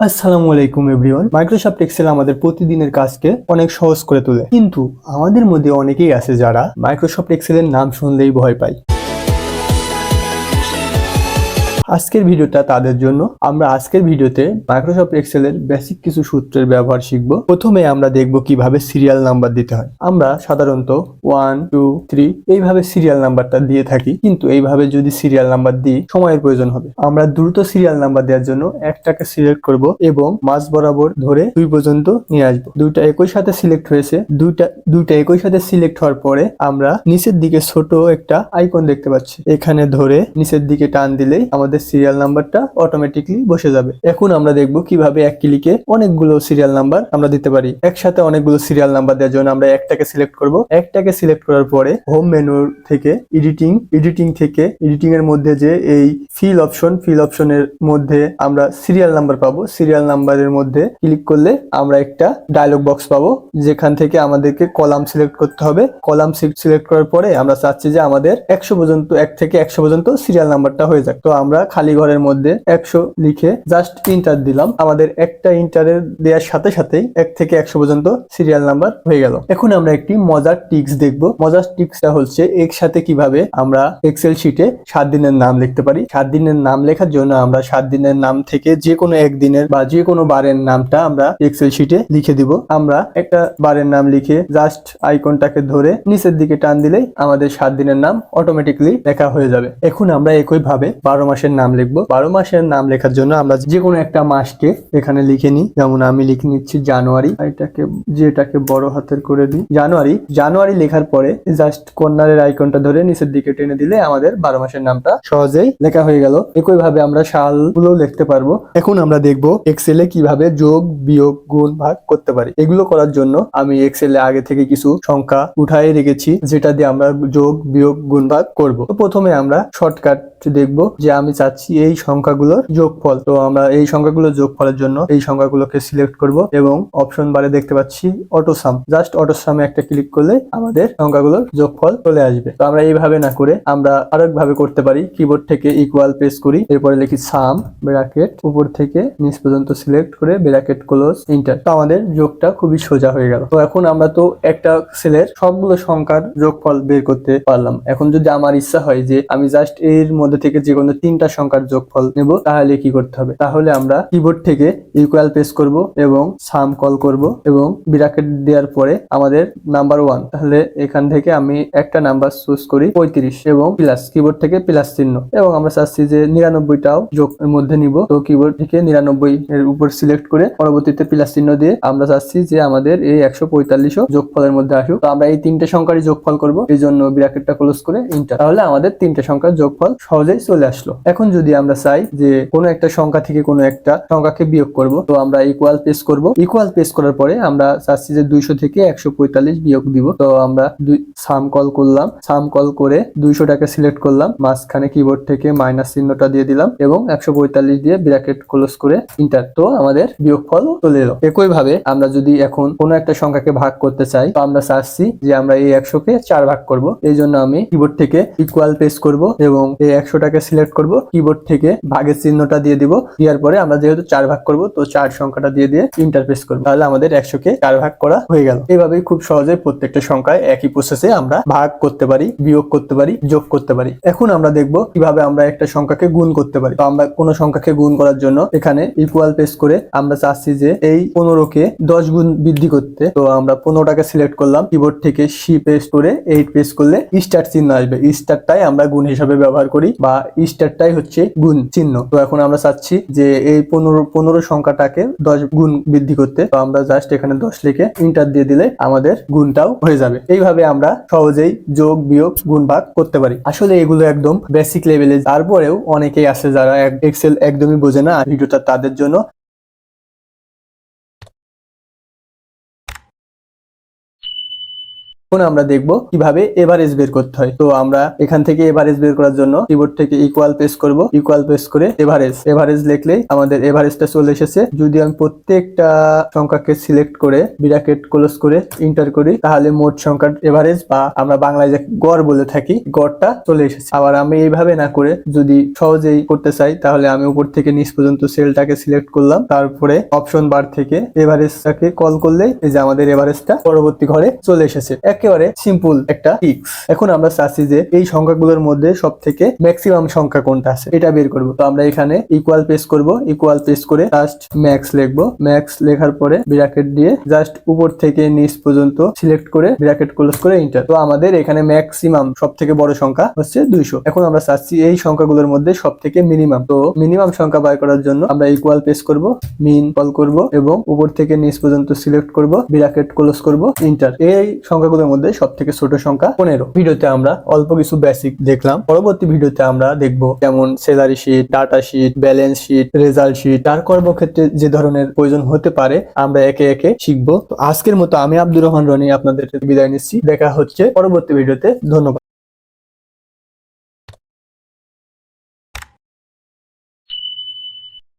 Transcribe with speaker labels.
Speaker 1: আসসালামু আলাইকুম everyone. Microsoft Excel আমাদের প্রতিদিনের কাজকে অনেক সহজ করে তোলে। কিন্তু আমাদের মধ্যে অনেকেই আছে যারা মাইক্রোসফট এক্সেলের নাম শুনলেই ভয় পায়। আজকের ভিডিওটা তাদের জন্য। আমরা আজকের ভিডিওতে মাইক্রোসফট এক্সেলের বেসিক কিছু সূত্রের ব্যবহার শিখব। প্রথমে আমরা দেখব কীভাবে সিরিয়াল নাম্বার দিতে হয়। আমরা সাধারণত ওয়ান টু থ্রি এইভাবে সিরিয়াল নাম্বারটা দিয়ে থাকি। কিন্তু এইভাবে যদি সিরিয়াল নাম্বার দিই, সময়ের প্রয়োজন হবে। আমরা দ্রুত সিরিয়াল নাম্বার দেওয়ার জন্য একটাকে সিলেক্ট করব এবং মাঝ বরাবর ধরে দুই পর্যন্ত নিয়ে আসব। দুইটা একই সাথে সিলেক্ট হয়েছে। দুইটা দুইটা একই সাথে সিলেক্ট হওয়ার পরে আমরা নিচের দিকে ছোট একটা আইকন দেখতে পাচ্ছি। এখানে ধরে নিচের দিকে টান দিলেই আমাদের সিরিয়াল নাম্বারটা অটোমেটিকলি বসে যাবে। এখন আমরা দেখব কীভাবে এক ক্লিকে অনেকগুলো সিরিয়াল নাম্বার আমরা দিতে পারি। একসাথে অনেকগুলো সিরিয়াল নাম্বার দেওয়ার জন্য আমরা একটাকে সিলেক্ট করব। একটাকে সিলেক্ট করার পরে হোম মেনু থেকে এডিটিং এডিটিং থেকে এডিটিং এর মধ্যে যে এই ফিল অপশন ফিল অপশনের মধ্যে আমরা সিরিয়াল নাম্বার পাবো। সিরিয়াল নাম্বারের মধ্যে ক্লিক করলে আমরা একটা ডায়লগ বক্স পাবো। যেখান থেকে আমাদেরকে কলাম সিলেক্ট করতে হবে। কলাম সিলেক্ট করার পরে আমরা চাচ্ছি যে আমাদের একশো পর্যন্ত, এক থেকে একশো পর্যন্ত সিরিয়াল নাম্বারটা হয়ে যাক। তো আমরা খালি ঘরের মধ্যে একশো লিখে জাস্ট ইন্টার দিলাম। আমাদের একটা ইন্টারের দেওয়ার সাথে সাথেই এক থেকে একশো পর্যন্ত সিরিয়াল নাম্বার হয়ে গেল। এখন আমরা একটি মজার টিক্স দেখব। মজার টিক্সটা হচ্ছে একসাথে কীভাবে আমরা এক্সেল শিটে সাত দিনের নাম লিখতে পারি। সাত দিনের নাম লেখার জন্য আমরা সাত দিনের নাম থেকে যে কোনো একদিনের বা যে কোনো বারের নামটা আমরা এক্সেল শিটে লিখে দিব। আমরা একটা বারের নাম লিখে জাস্ট আইকনটাকে ধরে নিচের দিকে টান দিলেই আমাদের সাত দিনের নাম অটোমেটিকলি লেখা হয়ে যাবে। এখন আমরা একইভাবে বারো মাসের নাম লিখব। বারো মাসের নাম লেখার জন্য আমরা যে কোনো একটা মাসকে এখানে লিখে নিই। যেমন আমি লিখে নিচ্ছি জানুয়ারি। এটাকে, যেটাকে বড় হাতের করে দিই। জানুয়ারি জানুয়ারি লেখার পরে জাস্ট কর্নারের আইকনটা ধরে নিচের দিকে টেনে দিলে আমাদের বারো মাসের নামটা সহজেই লেখা হয়ে গেল। একই ভাবে আমরা সালগুলো লিখতে পারব। এখন আমরা দেখব এক্সেলে কীভাবে যোগ, বিয়োগ, গুণ, ভাগ করতে পারি। এগুলো করার জন্য আমি এক্সেলে আগে থেকে কিছু সংখ্যা উঠাই রেখেছি, যেটা দিয়ে আমরা যোগ, বিয়োগ, গুণ, ভাগ করব। প্রথমে আমরা শর্টকাট দেখব যে আমি চাচ্ছি এই সংখ্যাগুলোর যোগফল। তো আমরা এই সংখ্যাগুলোর যোগফলের জন্য এই সংখ্যাগুলোকে সিলেক্ট করব এবং অপশন বারে দেখতে পাচ্ছি অটোসাম জাস্ট অটোসামে একটা ক্লিক করলে আমাদের সংখ্যাগুলোর যোগফল চলে আসবে। তো আমরা এইভাবে না করে আমরা আরেক ভাবে করতে পারি। কিবোর্ড থেকে ইকুয়াল প্রেস করি। এরপরে লিখি সাম ব্র্যাকেট উপর থেকে নিচ পর্যন্ত সিলেক্ট করে ব্র্যাকেট ক্লোজ ইন্টার তো আমাদের যোগটা খুবই সোজা হয়ে গেল। তো এখন আমরা তো একটা সেলের সবগুলো সংখ্যার যোগফল বের করতে পারলাম। এখন যদি আমার ইচ্ছা হয় যে আমি জাস্ট এর মধ্যে থেকে যে কোনো তিনটা সংখ্যার যোগফল নেব, তাহলে কি করতে হবে? তাহলে আমরা কিবোর্ড থেকে ইকুয়াল প্রেস করব এবং সাম কল করব এবং ব্র্যাকেট দেওয়ার পরে আমাদের নাম্বার ওয়ান তাহলে এখান থেকে আমি একটা নাম্বার চুজ করি পঁয়ত্রিশ এবং প্লাস কিবোর্ড থেকে প্লাস চিহ্ন। এবং আমরা চাচ্ছি যে নিরানব্বইটাও যোগ মধ্যে নিব। তো কিবোর্ড থেকে নিরানব্বই এর উপর সিলেক্ট করে পরবর্তীতে প্লাস চিহ্ন দিয়ে আমরা চাচ্ছি যে আমাদের এই একশো পঁয়তাল্লিশও যোগফলের মধ্যে আসুক। তো আমরা এই তিনটে সংখ্যারই যোগফল করব। এই জন্য ব্র্যাকেটটা ক্লোজ করে ইন্টার তাহলে আমাদের তিনটে সংখ্যার যোগফল সহজেই চলে আসলো। এখন যদি আমরা চাই যে কোনো একটা সংখ্যা থেকে কোনো একটা সংখ্যাকে বিয়োগ করব, তো আমরা ইকুয়াল পেস করব। ইকুয়াল পেস করার পরে আমরা চাচ্ছি যে দুইশো থেকে একশো পঁয়তাল্লিশ বিয়োগ দিব। তো আমরা দুই সাম কল করলাম। সাম কল করে দুইশোটাকে সিলেক্ট করলাম। মাঝখানে কিবোর্ড থেকে মাইনাস চিহ্নটা দিয়ে দিলাম এবং একশো পঁয়তাল্লিশ দিয়ে ব্র্যাকেট ক্লোজ করে ইন্টার তো আমাদের বিয়োগফল চলে এলো। একই ভাবে আমরা যদি এখন কোনো একটা সংখ্যাকে ভাগ করতে চাই, তো আমরা চাচ্ছি যে আমরা এই একশোকে চার ভাগ করব। এই জন্য আমি কিবোর্ড থেকে ইকুয়াল পেস করব এবং এই একশোটাকে সিলেক্ট করব। কিবোর্ড থেকে ভাগের চিহ্নটা দিয়ে দিব। দেওয়ার পরে আমরা যেহেতু চার ভাগ করব, তো চার সংখ্যাটা দিয়ে দিয়ে ইন্টারফেস করব। তাহলে আমাদের একশো কে চার ভাগ করা হয়ে গেল। এইভাবেই খুব সহজে প্রত্যেকটা সংখ্যায় একই প্রসেসে আমরা ভাগ করতে পারি, বিয়োগ করতে পারি, যোগ করতে পারি। এখন আমরা দেখব কীভাবে আমরা একটা সংখ্যাকে গুণ করতে পারি। তো আমরা কোনো সংখ্যাকে গুণ করার জন্য এখানে ইকুয়াল পেস করে আমরা চাচ্ছি যে এই পনেরোকে দশ গুণ বৃদ্ধি করতে। তো আমরা পনেরোটাকে সিলেক্ট করলাম কিবোর্ড থেকে সি পেস করে এইট পেস করলে স্টার চিহ্ন আসবে। স্টারটাই আমরা গুণ হিসাবে ব্যবহার করি বা স্টারটাই হচ্ছে গুণ চিহ্ন। তো এখন আমরা চাচ্ছি যে এই পনেরো পনেরো সংখ্যাটাকে দশ গুণ বৃদ্ধি করতে। তো আমরা জাস্ট এখানে দশ লিখে ইন্টার দিয়ে দিলে আমাদের গুণটাও হয়ে যাবে। এইভাবে আমরা সহজেই যোগ, বিয়োগ, গুণ ভাগ করতে পারি। আসলে এগুলো একদম বেসিক লেভেলে তারপরেও অনেকেই আছে যারা এক্সেল একদমই বোঝে না। ভিডিওটা তাদের জন্য এখন আমরা দেখব কীভাবে এভারেজ বের করতে হয়। তো আমরা এখান থেকে এভারেজ বের করার জন্য কিবোর্ড থেকে ইকুয়াল পেস করব। ইকুয়াল পেস করে এভারেজ এভারেজ লিখলেই আমাদের এভারেজটা চলে এসেছে। যদি আমি প্রত্যেকটা সংখ্যাকে সিলেক্ট করে ব্র্যাকেট ক্লোজ করে ইন্টার করি, তাহলে মোট সংখ্যার এভারেজ বা আমরা বাংলায় যে গড় বলে থাকি, গড়টা চলে এসেছে। আবার আমি এইভাবে না করে যদি সহজেই করতে চাই, তাহলে আমি উপর থেকে নিচ পর্যন্ত সেলটাকে সিলেক্ট করলাম। তারপরে অপশন বার থেকে এভারেজটাকে কল করলেই এই যে আমাদের এভারেজটা পরবর্তী ঘরে চলে এসেছে। একেবারে সিম্পল একটা টিক্স এখন আমরা চাচ্ছি যে এই সংখ্যাগুলোর মধ্যে সব থেকে ম্যাক্সিমাম সংখ্যা কোনটা আছে, এটা বের করব। তো আমরা এখানে ইকুয়াল পেস করব ইকুয়াল পেস করে জাস্ট ম্যাক্স লিখব। ম্যাক্স লেখার পরে ব্র্যাকেট দিয়ে জাস্ট উপর থেকে নিচ পর্যন্ত সিলেক্ট করে ব্র্যাকেট ক্লোজ করে ইন্টার তো আমাদের এখানে ম্যাক্সিমাম সব থেকে বড় সংখ্যা হচ্ছে দুইশো। এখন আমরা চাচ্ছি এই সংখ্যাগুলোর মধ্যে সব থেকে মিনিমাম তো মিনিমাম সংখ্যা বাই করার জন্য আমরা ইকুয়াল পেস করব মিন কল করব এবং উপর থেকে নিচ পর্যন্ত সিলেক্ট করব ব্র্যাকেট ক্লোজ করব ইন্টার এই সংখ্যাগুলোর মধ্যে সব থেকে ছোট সংখ্যা পনেরো। ভিডিওতে আমরা অল্প কিছু বেসিক দেখলাম। পরবর্তী ভিডিওতে আমরা দেখব যেমন salary sheet data sheet balance sheet result sheet তার কর্মক্ষেত্রে যে ধরনের প্রয়োজন হতে পারে, আমরা একে একে শিখব। তো আজকের মতো আমি আব্দুর রহমান রনি আপনাদের বিদায় নিচ্ছি। দেখা হচ্ছে পরবর্তী ভিডিওতে। ধন্যবাদ।